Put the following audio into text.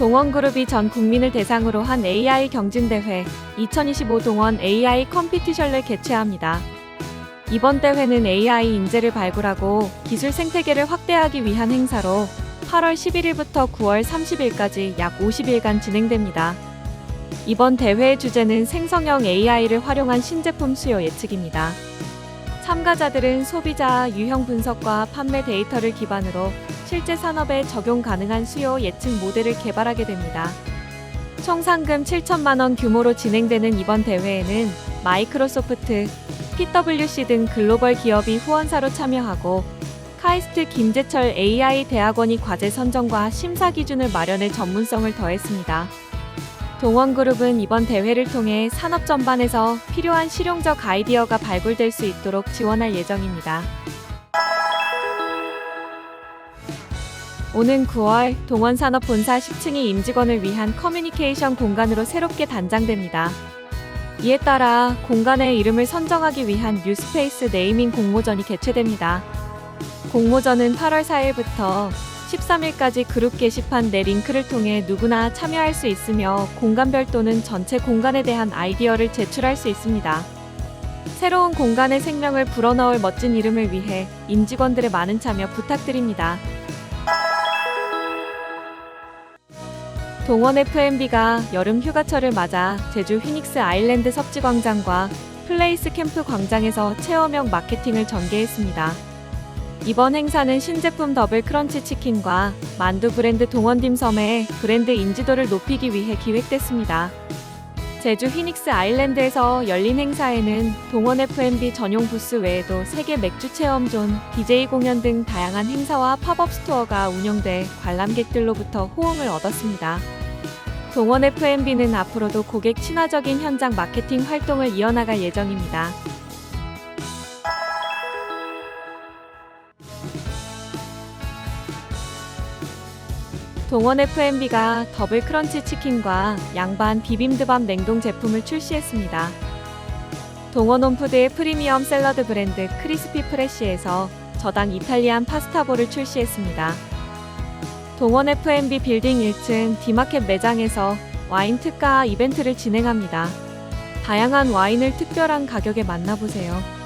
동원그룹이 전 국민을 대상으로 한 AI 경진대회 2025 동원 AI 컴피티션을 개최합니다. 이번 대회는 AI 인재를 발굴하고 기술 생태계를 확대하기 위한 행사로 8월 11일부터 9월 30일까지 약 50일간 진행됩니다. 이번 대회의 주제는 생성형 AI를 활용한 신제품 수요 예측입니다. 참가자들은 소비자 유형 분석과 판매 데이터를 기반으로 실제 산업에 적용 가능한 수요 예측 모델을 개발하게 됩니다. 총 상금 7천만 원 규모로 진행되는 이번 대회에는 마이크로소프트, PwC 등 글로벌 기업이 후원사로 참여하고 카이스트 김재철 AI 대학원이 과제 선정과 심사 기준을 마련해 전문성을 더했습니다. 동원그룹은 이번 대회를 통해 산업 전반에서 필요한 실용적 아이디어가 발굴될 수 있도록 지원할 예정입니다. 오는 9월 동원산업본사 10층이 임직원을 위한 커뮤니케이션 공간으로 새롭게 단장됩니다. 이에 따라 공간의 이름을 선정하기 위한 뉴스페이스 네이밍 공모전이 개최됩니다. 공모전은 8월 4일부터 13일까지 그룹 게시판 내 링크를 통해 누구나 참여할 수 있으며 공간별 또는 전체 공간에 대한 아이디어를 제출할 수 있습니다. 새로운 공간의 생명을 불어넣을 멋진 이름을 위해 임직원들의 많은 참여 부탁드립니다. 동원 FMB가 여름 휴가철을 맞아 제주 휘닉스 아일랜드 섭지 광장과 플레이스 캠프 광장에서 체험형 마케팅을 전개했습니다. 이번 행사는 신제품 더블 크런치 치킨과 만두 브랜드 동원 딤섬의 브랜드 인지도를 높이기 위해 기획됐습니다. 제주 휘닉스 아일랜드에서 열린 행사에는 동원 F&B 전용 부스 외에도 세계 맥주 체험존, DJ 공연 등 다양한 행사와 팝업 스토어가 운영돼 관람객들로부터 호응을 얻었습니다. 동원 F&B는 앞으로도 고객 친화적인 현장 마케팅 활동을 이어나갈 예정입니다. 동원 F&B가 더블 크런치 치킨과 양반 비빔드밥 냉동 제품을 출시했습니다. 동원 홈푸드의 프리미엄 샐러드 브랜드 크리스피 프레쉬에서 저당 이탈리안 파스타볼을 출시했습니다. 동원 F&B 빌딩 1층 디마켓 매장에서 와인 특가 이벤트를 진행합니다. 다양한 와인을 특별한 가격에 만나보세요.